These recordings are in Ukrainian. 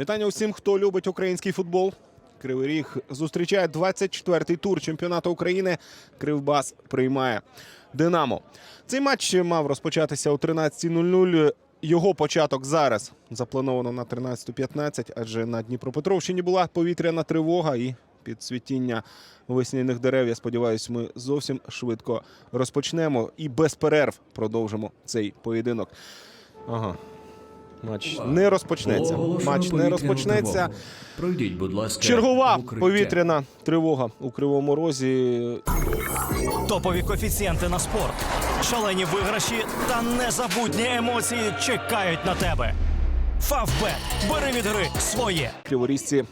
Вітання усім, хто любить український футбол. Кривий Ріг зустрічає 24-й тур чемпіонату України. Кривбас приймає Динамо. Цей матч мав розпочатися о 13.00. Його початок зараз заплановано на 13.15, адже на Дніпропетровщині була повітряна тривога і під світіння весняних дерев. Я сподіваюся, ми зовсім швидко розпочнемо і без перерв продовжимо цей поєдинок. Ага. Матч не розпочнеться. Матч не розпочнеться. Пройдіть, будь ласка. Чергова укриття. повітряна тривога у Кривому Розі. Топові коефіцієнти на спорт, шалені виграші та незабутні емоції чекають на тебе. Фавбет. Бери від гри своє. Криворізці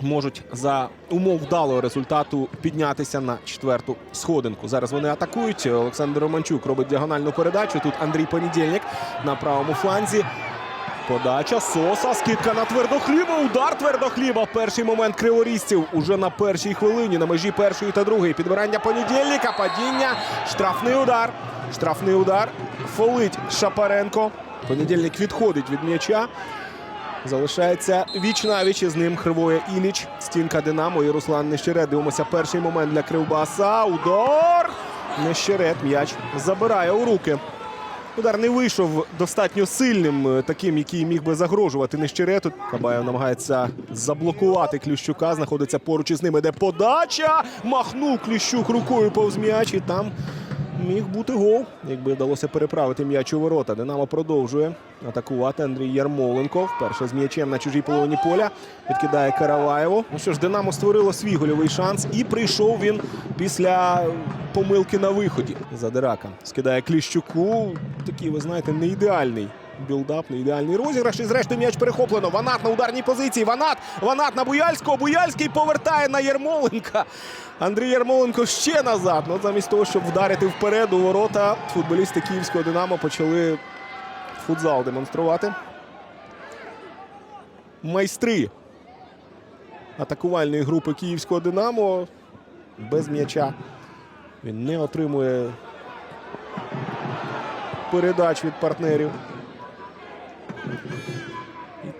можуть за умов вдалого результату піднятися на четверту сходинку. Зараз вони атакують. Олександр Романчук робить діагональну передачу. Тут Андрій Понедільник на правому фланзі. Подача Соса, скидка на твердохліба. Удар твердохліба. Перший момент криворізців уже на першій хвилині на межі першої та другої. Підбирання понедільника. Падіння. Штрафний удар. Штрафний удар. Фолить Шапаренко. Понедільник відходить від м'яча. Залишається віч навіч із ним Хривоє Іліч. Стінка Динамо і Руслан Нещерет. Дивимося перший момент для Кривбаса. Удар! Нещерет м'яч забирає у руки. Удар не вийшов достатньо сильним, е, таким, який міг би загрожувати Нещерету. Кабаєв намагається заблокувати Кліщука. Знаходиться поруч із ним. Іде подача. Махнув Кліщук рукою повз м'яч. І там міг бути гол, якби вдалося переправити м'яч у ворота. Динамо продовжує атакувати Андрій Ярмоленко. Вперше з м'ячем на чужій половині поля. Відкидає Караваєву. Ну що ж, Динамо створило свій гольовий шанс. І прийшов він після помилки на виході. Задирака скидає Кліщуку. Такий, ви знаєте, не ідеальний. Білдап, не ідеальний розіграш. І зрештою м'яч перехоплено. Ванат на ударній позиції. Ванат. Ванат на Буяльського. Буяльський повертає на Ярмоленка. Андрій Ярмоленко ще назад. Ну, замість того, щоб вдарити вперед у ворота, футболісти київського Динамо почали футзал демонструвати. Майстри атакувальної групи київського Динамо без м'яча. Він не отримує передач від партнерів.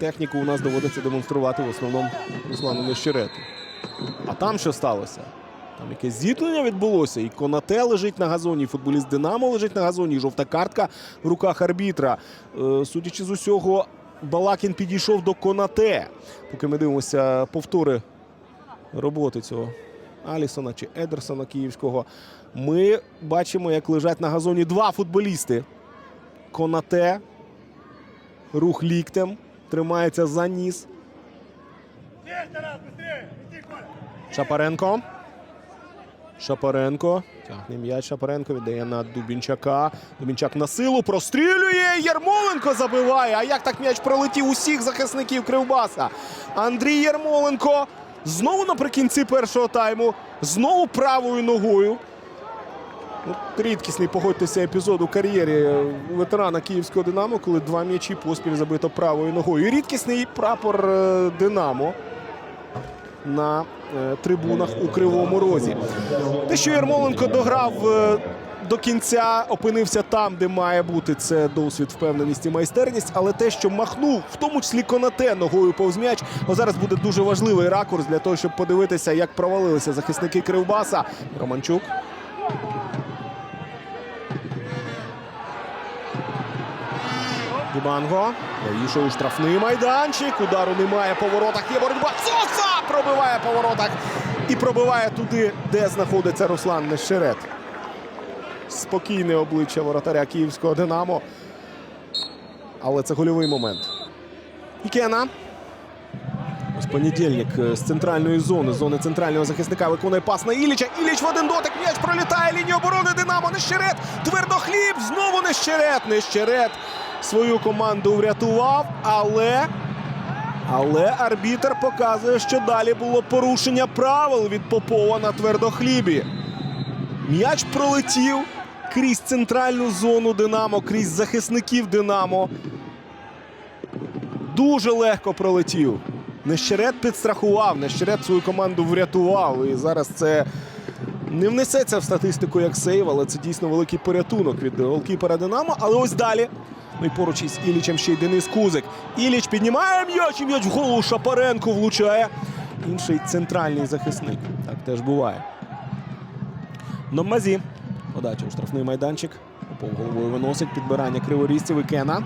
Техніку у нас доводиться демонструвати в основному Руслану Нещерету. А там що сталося? Там якесь зіткнення відбулося, і Конате лежить на газоні, і футболіст Динамо лежить на газоні, і жовта картка в руках арбітра. Е, судячи з усього, Балакін підійшов до Конате. Поки ми дивимося повтори роботи цього Алісона чи Едерсона Київського. Ми бачимо, як лежать на газоні два футболісти. Конате, рух ліктем, тримається за ніс. Шапаренко. Шапаренко. Тягне м'яч Шапаренко віддає на Дубінчака. Дубінчак на силу прострілює. Ярмоленко забиває. А як так м'яч пролетів усіх захисників Кривбаса? Андрій Ярмоленко знову наприкінці першого тайму. Знову правою ногою. Ну, рідкісний, погодьтеся, епізод у кар'єрі ветерана київського Динамо, коли два м'ячі поспіль забито правою ногою. Рідкісний прапор е, Динамо на е, трибунах у Кривому Розі. Те, що Ярмоленко дограв е, до кінця, опинився там, де має бути, це досвід, впевненість і майстерність. Але те, що махнув, в тому числі Конате ногою повз м'яч, о, зараз буде дуже важливий ракурс для того, щоб подивитися, як провалилися захисники Кривбаса. Романчук. Дібанго. Вийшов у штрафний майданчик. Удару немає по воротах. Є боротьба. Соса пробиває по воротах. І пробиває туди, де знаходиться Руслан Нещерет. Спокійне обличчя воротаря київського Динамо. Але це гольовий момент. Ікена. Ось понедільник е, з центральної зони, зони центрального захисника виконує пас на Іліча. Іліч в один дотик. М'яч пролітає. Лінію оборони Динамо. Нещерет. Твердохліб. Знову Нещерет. Нещерет свою команду врятував. Але. Але арбітр показує, що далі було порушення правил від Попова на твердохлібі. М'яч пролетів крізь центральну зону Динамо, крізь захисників Динамо. Дуже легко пролетів. Нещерет підстрахував, Нещерет свою команду врятував. І зараз це не внесеться в статистику як сейв, але це дійсно великий порятунок від голкіпера Динамо. Але ось далі Ну і поруч із Ілічем ще й Денис Кузик. Іліч піднімає м'яч, і м'яч в голову Шапаренко влучає. Інший центральний захисник. Так теж буває. Номазі. Подача у штрафний майданчик. Попов головою виносить підбирання криворізців і Кена.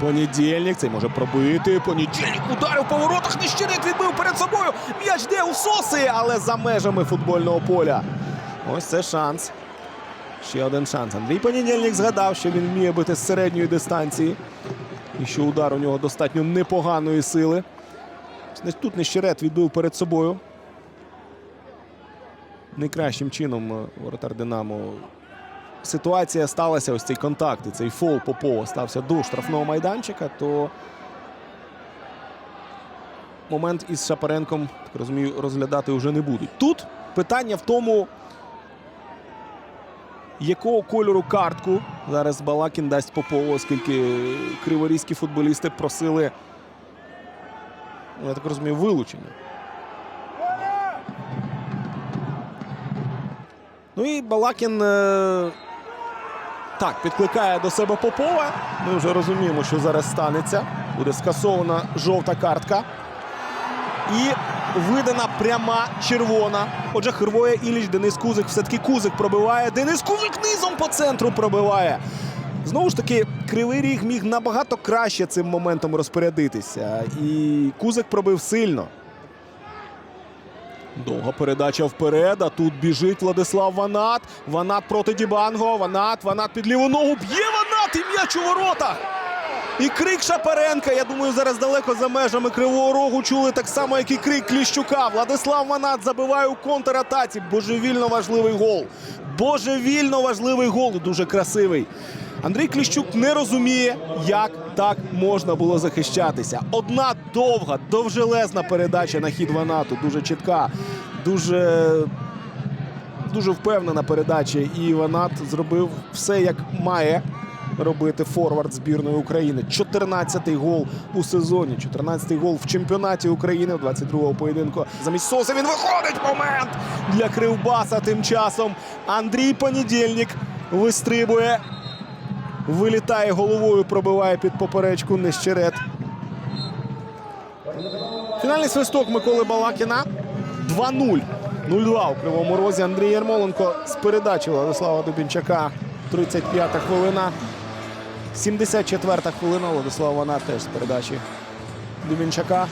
Понедільник. Цей може пробити. Понедільник ударив по воротах. Нещирит відбив перед собою. М'яч де у соси, але за межами футбольного поля. Ось це шанс. Ще один шанс. Андрій Понедільник згадав, що він вміє бити з середньої дистанції. І що удар у нього достатньо непоганої сили. Тут Нещерет відбив перед собою. Найкращим чином е, воротар Динамо. Ситуація сталася, ось цей контакт, і цей фол Попова стався до штрафного майданчика, то момент із Шапаренком, так розумію, розглядати вже не будуть. Тут питання в тому, якого кольору картку зараз Балакін дасть Попову, оскільки криворізькі футболісти просили, я так розумію, вилучення. Ну і Балакін е, так підкликає до себе Попова. Ми вже розуміємо, що зараз станеться. Буде скасована жовта картка. І видана пряма червона. Отже, Хирвоє Іліч, Денис Кузик. Все-таки Кузик пробиває. Денис Кузик низом по центру пробиває. Знову ж таки, Кривий Ріг міг набагато краще цим моментом розпорядитися. І Кузик пробив сильно. Довга передача вперед. А тут біжить Владислав Ванат. Ванат проти Дібанго. Ванат, Ванат під ліву ногу. Б'є Ванат і м'яч у воротах. І крик Шапаренка. Я думаю, зараз далеко за межами Кривого Рогу чули так само, як і крик Кліщука. Владислав Ванат забиває у контратаці. Божевільно важливий гол. Божевільно важливий гол. Дуже красивий. Андрій Кліщук не розуміє, як так можна було захищатися. Одна довга, довжелезна передача на хід Ванату. Дуже чітка, дуже дуже впевнена передача. І Ванат зробив все, як має робити форвард збірної України. 14-й гол у сезоні, 14-й гол в чемпіонаті України в 22-го поєдинку. Замість Соса він виходить. Момент для Кривбаса. Тим часом Андрій Понедільник вистрибує. Вилітає головою, пробиває під поперечку Нещерет. Фінальний свисток Миколи Балакіна. 2-0. 0-2 у Кривому Розі. Андрій Ярмоленко з передачі Владислава Дубінчака. 35-та хвилина. 74-та хвилина. Владислав Вана теж з передачі Дубінчака.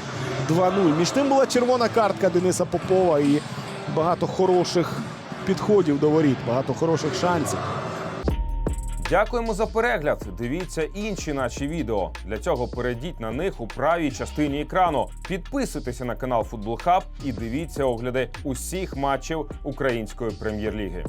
2-0. Між тим була червона картка Дениса Попова і багато хороших підходів до воріт, багато хороших шансів. Дякуємо за перегляд. Дивіться інші наші відео. Для цього перейдіть на них у правій частині екрану. Підписуйтеся на канал Футбол Хаб і дивіться огляди усіх матчів української прем'єр-ліги.